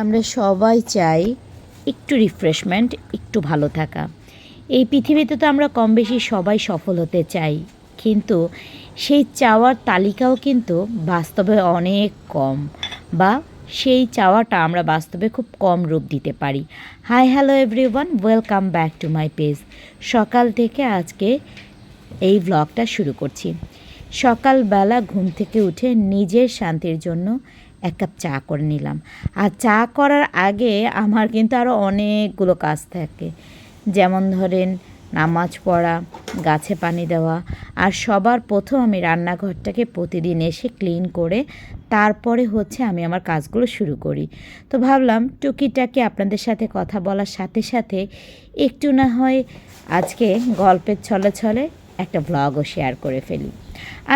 আমরা সবাই চাই একটু রিফ্রেশমেন্ট একটু ভালো থাকা। এই পৃথিবীতে তো আমরা কম বেশি সবাই সফল হতে চাই, কিন্তু সেই চাওয়ার তালিকাও কিন্তু বাস্তবে অনেক কম বা সেই চাওয়াটা আমরা বাস্তবে খুব কম রূপ দিতে পারি। Hi hello everyone welcome back to my page সকাল থেকে আজকে এই ব্লগটা শুরু করছি। সকালবেলা ঘুম থেকে উঠে নিজের শান্তির জন্য এক কাপ চা করে নিলাম। আর চা করার আগে আমার কিন্তু আরও অনেকগুলো কাজ থাকে। যেমন ধরেন নামাজ পড়া, গাছে পানি দেওয়া, আর সবার প্রথম আমি রান্নাঘরটাকে প্রতিদিন এসে ক্লিন করে তারপরে হচ্ছে আমি আমার কাজগুলো শুরু করি। তো ভাবলাম টুকিটাকি আপনাদের সাথে কথা বলার সাথে সাথে একটু না হয় আজকে গল্পের ছলে ছলে একটা ব্লগও শেয়ার করে ফেলি।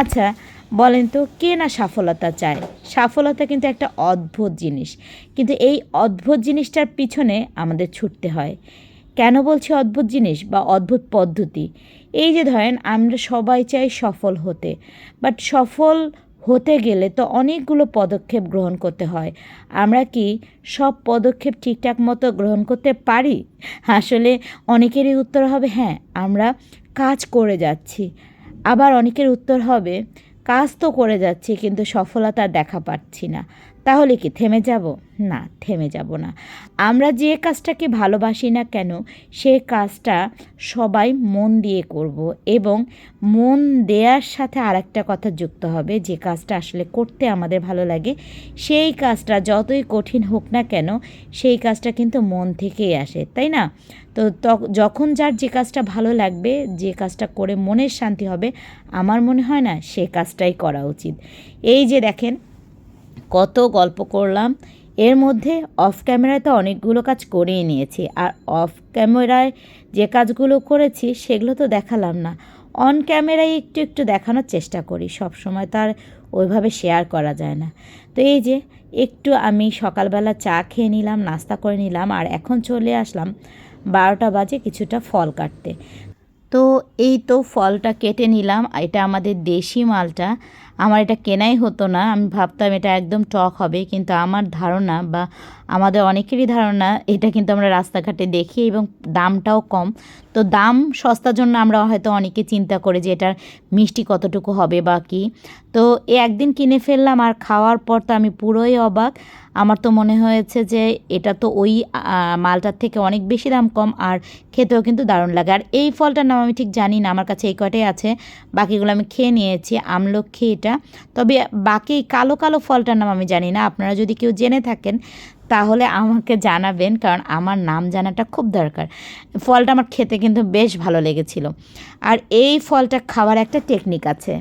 আচ্ছা বলেন তো, কে না সফলতা চায়? সফলতা কিন্তু একটা অদ্ভুত জিনিস। কিন্তু এই অদ্ভুত জিনিসটার পিছনে আমাদের ছুটতে হয়। কেন বলছি অদ্ভুত জিনিস বা অদ্ভুত পদ্ধতি? এই যে ধরেন, আমরা সবাই চাই সফল হতে। বাট সফল হতে গেলে তো অনেকগুলো পদক্ষেপ গ্রহণ করতে হয়। আমরা কি সব পদক্ষেপ ঠিকঠাক মতো গ্রহণ করতে পারি? আসলে অনেকেরই উত্তর হবে হ্যাঁ আমরা কাজ করে যাচ্ছি। আবার অনেকের উত্তর হবে কাজ তো করে যাচ্ছি কিন্তু সফলতা দেখা পাচ্ছি না। তাহলে কি থেমে যাব? না, থেমে যাব না। আমরা যে কাজটাকে ভালোবাসি না কেন, সে কাজটা সবাই মন দিয়ে করব এবং মন দেওয়ার সাথে আরেকটা কথা যুক্ত হবে, যে কাজটা আসলে করতে আমাদের ভালো লাগে, সেই কাজটা যতই কঠিন হোক না কেন, সেই কাজটা কিন্তু মন থেকেই আসে, তাই না? তো যখন যার যে কাজটা ভালো লাগবে, যে কাজটা করে মনের শান্তি হবে, আমার মনে হয় না সে কাজটাই করা উচিত। এই যে দেখেন কত গল্প করলাম। এর মধ্যে অফ ক্যামেরায় তো অনেকগুলো কাজ করেই নিয়েছি। আর অফ ক্যামেরায় যে কাজগুলো করেছি সেগুলো তো দেখালাম না। অন ক্যামেরায় একটু একটু দেখানোর চেষ্টা করি। সব সময় তার ওইভাবে শেয়ার করা যায় না। তো এই যে একটু আমি সকালবেলা চা খেয়ে নিলাম, নাস্তা করে নিলাম আর এখন চলে আসলাম বারোটা বাজে কিছুটা ফল কাটতে। তো এই তো ফলটা কেটে নিলাম। এটা আমাদের দেশি মালটা। আমার এটা কেনাই হতো না, আমি ভাবতাম এটা একদম টক হবে, কিন্তু আমার ধারণা বা আমাদের অনেকেরই ধারণা এটা কিন্তু আমরা রাস্তাঘাটে দেখি এবং দামটাও কম। তো দাম সস্তার জন্য আমরা হয়তো অনেকে চিন্তা করি যে এটার মিষ্টি কতটুকু হবে বা কী। তো এ একদিন কিনে ফেললাম আর খাওয়ার পর তো আমি পুরোই অবাক। আমার তো মনে হয়েছে যে এটা তো ওই মালটার থেকে অনেক বেশি দাম কম আর খেতেও কিন্তু দারুণ লাগে। আর এই ফলটার নাম আমি ঠিক জানি না, আমার কাছে এই কটাই আছে, বাকিগুলো আমি খেয়ে নিয়েছি। আমলক্ষী এটা তবে বাকি কালো কালো ফলটার নাম আমি জানি না, আপনারা যদি কেউ জেনে থাকেন তাহলে আমাকে জানাবেন, কারণ আমার নাম জানাটা খুব দরকার। ফলটা আমার খেতে কিন্তু বেশ ভালো লেগেছিল। আর এই ফলটা খাওয়ার একটা টেকনিক আছে।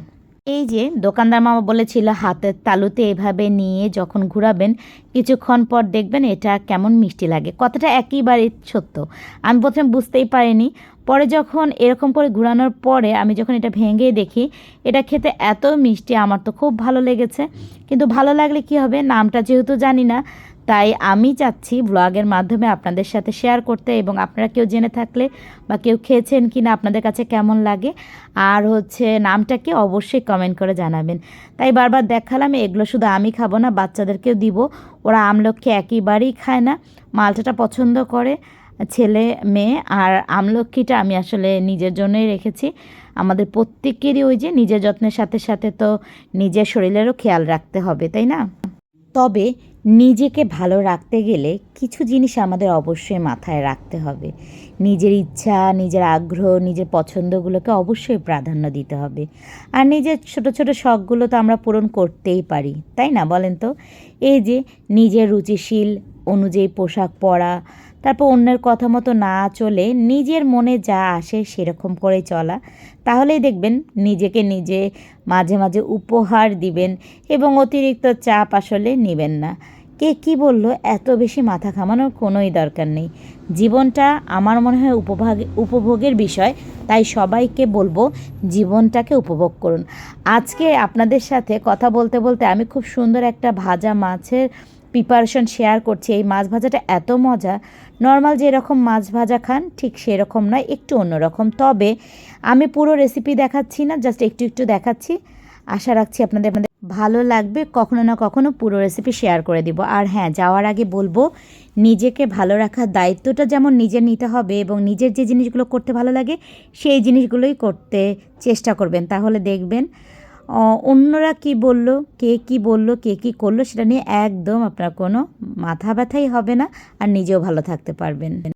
এই যে দোকানদার মামা বলেছিল, হাতের তালুতে এভাবে নিয়ে যখন ঘোরাবেন, কিছুক্ষণ পর দেখবেন এটা কেমন মিষ্টি লাগে। কথাটা একেবারে সত্য। আমি প্রথমে বুঝতেই পারিনি। পরে যখন এরকম করে ঘোরানোর পরে আমি যখন এটা ভেঙে দেখি, এটা খেতে এত মিষ্টি, আমার তো খুব ভালো লেগেছে। কিন্তু ভালো লাগলে কি হবে? নামটা যেহেতু জানি না তাই আমি চাচ্ছি ব্লগের মাধ্যমে আপনাদের সাথে শেয়ার করতে এবং আপনারা কেউ জেনে থাকলে বা কেউ খেয়েছেন কি না আপনাদের কাছে কেমন লাগে আর হচ্ছে নামটাকে অবশ্যই কমেন্ট করে জানাবেন। তাই বারবার দেখালাম, এগুলো শুধু আমি খাব না, বাচ্চাদেরকেও দিব। ওরা আমলক্ষী একেবারেই খায় না, মালটাটা পছন্দ করে, ছেলে, মেয়ে, আর আমলক্ষীটা আমি আসলে নিজের জন্যই রেখেছি। আমাদের প্রত্যেকেরই ওই যে নিজের যত্নের সাথে সাথে তো নিজের শরীরেরও খেয়াল রাখতে হবে, তাই না? তবে নিজেকে ভালো রাখতে গেলে কিছু জিনিস আমাদের অবশ্যই মাথায় রাখতে হবে। নিজের ইচ্ছা, নিজের আগ্রহ, নিজের পছন্দগুলোকে অবশ্যই প্রাধান্য দিতে হবে। আর নিজের ছোট ছোট শখগুলো তো আমরা পূরণ করতেই পারি, তাই না বলেন তো? এই যে নিজের রুচিশীল অনুযায়ী পোশাক পরা, তারপর অন্যের কথা মতো না চলে নিজের মনে যা আসে সেরকম করে চলা, তাহলেই দেখবেন নিজেকে নিজে মাঝে মাঝে উপহার দিবেন এবং অতিরিক্ত চাপ আসলে নেবেন না। কে কি বলল, এত বেশি মাথা ঘামানোর কোনোই দরকার নেই। জীবনটা আমার মনে হয় উপভাগ, উপভোগের বিষয়, তাই সবাইকে বলব জীবনটাকে উপভোগ করুন। আজকে আপনাদের সাথে কথা বলতে বলতে আমি খুব সুন্দর একটা ভাজা মাছের প্রিপারেশন শেয়ার করছি। এই মাছ ভাজাটা এত মজা। নর্মাল যেরকম মাছ ভাজা খান, ঠিক সেরকম নয়, একটু অন্যরকম। তবে আমি পুরো রেসিপি দেখাচ্ছি না জাস্ট একটু একটু দেখাচ্ছি। আশা রাখছি আপনাদের আপনাদের ভালো লাগবে। কখনো না কখনো পুরো রেসিপি শেয়ার করে দিব। আর হ্যাঁ যাওয়ার আগে বলব, নিজেকে ভালো রাখার দায়িত্বটা যেমন নিজের নিতে হবে এবং নিজের যে জিনিসগুলো করতে ভালো লাগে, সেই জিনিসগুলোই করতে চেষ্টা করবেন। তাহলে দেখবেন অন্যরা কি বলল, কে কি বলল, কে কি করল, সেটা নিয়ে একদম আপনার কোনো মাথা ব্যথাই হবে না আর নিজেও ভালো থাকতে পারবেন।